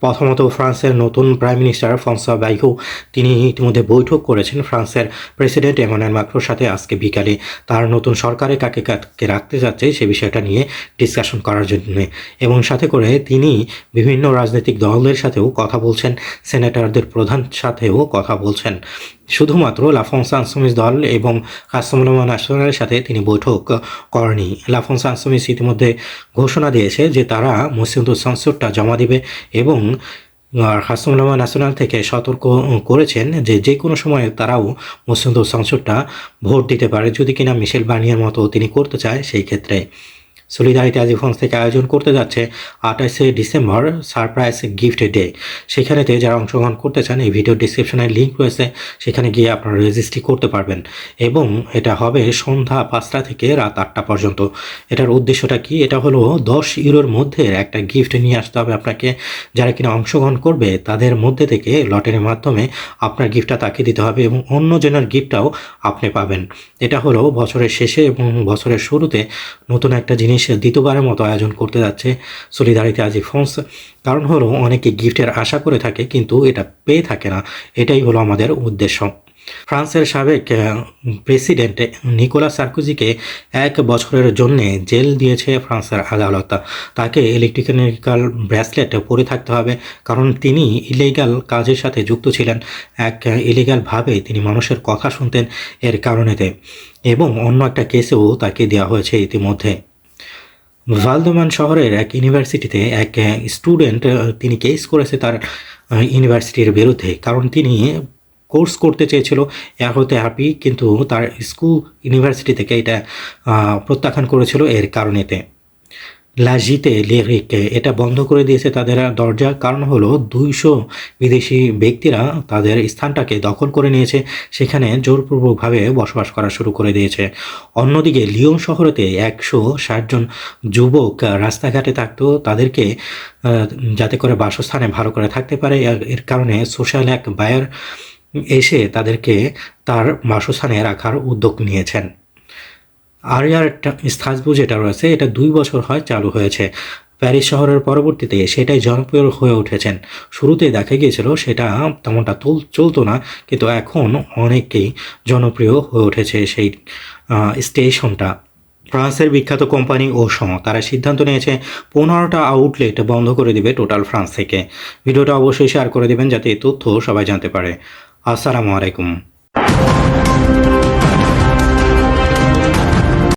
প্রথমত ফ্রান্সের নতুন প্রাইম মিনিস্টার ফ্রান্সা বাইহু তিনি ইতিমধ্যে বৈঠক করেছেন ফ্রান্সের প্রেসিডেন্ট এমানুয়েল মাক্রোর সাথে আজকে বিকালে। তার নতুন সরকারে কাকে কাকে রাখতে যাচ্ছে সে বিষয়টা নিয়ে ডিসকাশন করার জন্য। এবং সাথে করে তিনি বিভিন্ন রাজনৈতিক দলের সাথেও কথা বলছেন সেনেটরদের প্রধান সাথেও কথা বলছেন। শুধুমাত্র লাফংস আনসুমিস দল এবং কাস্তমুলমা ন্যাশনালের সাথে তিনি বৈঠক করেনি লাফংস আনসুমিস ইতিমধ্যে ঘোষণা দিয়েছে যে তারা মুসলিমদুল সংসদটা জমা দিবে এবং হাসমুলামা ন্যাশনাল থেকে সতর্ক করেছেন যে যে কোনো সময়ে তারাও মুসলিমদুল সংসদটা ভোট দিতে পারে। যদি কিনা মিশেল বানিয়ার মতো তিনি করতে চায়, সেই ক্ষেত্রে। সলিদারিটি আজি ফন্স থেকে আয়োজন করতে যাচ্ছে আঠাশে ডিসেম্বর সারপ্রাইজ গিফট ডে। সেখানেতে যারা অংশগ্রহণ করতে চান, এই ভিডিও ডিসক্রিপশনে লিঙ্ক রয়েছে, সেখানে গিয়ে আপনারা রেজিস্ট্রি করতে পারবেন। এবং এটা হবে সন্ধ্যা পাঁচটা থেকে রাত আটটা পর্যন্ত। এটার উদ্দেশ্যটা কি? এটা হলো দশ ইউরোর মধ্যে একটা গিফট নিয়ে আসতে হবে আপনাকে। যারা কিনা অংশগ্রহণ করবে, তাদের মধ্যে থেকে লটারির মাধ্যমে আপনার গিফটটা তাকে দিতে হবে এবং অন্য জনের গিফটটাও আপনি পাবেন। এটা হলো বছরের শেষে এবং বছরের শুরুতে নতুন একটা জিনিস দ্বিতীয়বারের মতো আয়োজন করতে যাচ্ছে সলিদারিতে আজি ফন্স কারণ হলো, অনেকে গিফটের আশা করে থাকে, কিন্তু এটা পেয়ে থাকে না। এটাই হলো আমাদের উদ্দেশ্য। ফ্রান্সের সাবেক প্রেসিডেন্ট নিকোলা সার্কোজিকে এক বছরের জন্যে জেল দিয়েছে ফ্রান্সের আদালত। তাকে ইলেকট্রিক্যানিক্যাল ব্রেসলেট পরে থাকতে হবে, কারণ তিনি ইলিগাল কাজের সাথে যুক্ত ছিলেন। এক ইলিগালভাবে তিনি মানুষের কথা শুনতেন এর কারণেতে। এবং অন্য একটা কেসেও তাকে দেওয়া হয়েছে ইতিমধ্যে। ভালদমান শহরের এক ইউনিভার্সিটিতে এক স্টুডেন্ট তিনি কেস করেছে তার ইউনিভার্সিটির বিরুদ্ধে। কারণ তিনি কোর্স করতে চেয়েছিল হতে হ্যাপি কিন্তু তার স্কুল ইউনিভার্সিটি থেকে এটা প্রত্যাখ্যান করেছিল এর কারণেতে। লাজিতে লেরিককে এটা বন্ধ করে দিয়েছে তাদের দরজা। কারণ হলো দুইশো বিদেশি ব্যক্তিরা তাদের স্থানটাকে দখল করে নিয়েছে, সেখানে জোরপূর্বকভাবে বসবাস করা শুরু করে দিয়েছে। অন্যদিকে লিওন শহরেতে একশো ষাটজন যুবক রাস্তাঘাটে থাকতো, তাদেরকে যাতে করে বাসস্থানে ভালো করে থাকতে পারে। এর কারণে সোশ্যাল এক বায়ার এসে তাদেরকে তার বাসস্থানে রাখার উদ্যোগ নিয়েছেন। আরিয়ার স্থাসবু যেটা রয়েছে, এটা দুই বছর হয় চালু হয়েছে। প্যারিস শহরের পরবর্তীতে সেটাই জনপ্রিয় হয়ে উঠেছেন। শুরুতে দেখা গিয়েছিল সেটা তেমনটা তুল, চলতো না, কিন্তু এখন অনেকেই জনপ্রিয় হয়ে উঠেছে সেই স্টেশনটা। ফ্রান্সের বিখ্যাত কোম্পানি ও সম তারা সিদ্ধান্ত নিয়েছে পনেরোটা আউটলেট বন্ধ করে দিবে টোটাল ফ্রান্স থেকে। ভিডিওটা অবশ্যই শেয়ার করে দেবেন যাতে এই তথ্য সবাই জানতে পারে। আসসালামু আলাইকুম।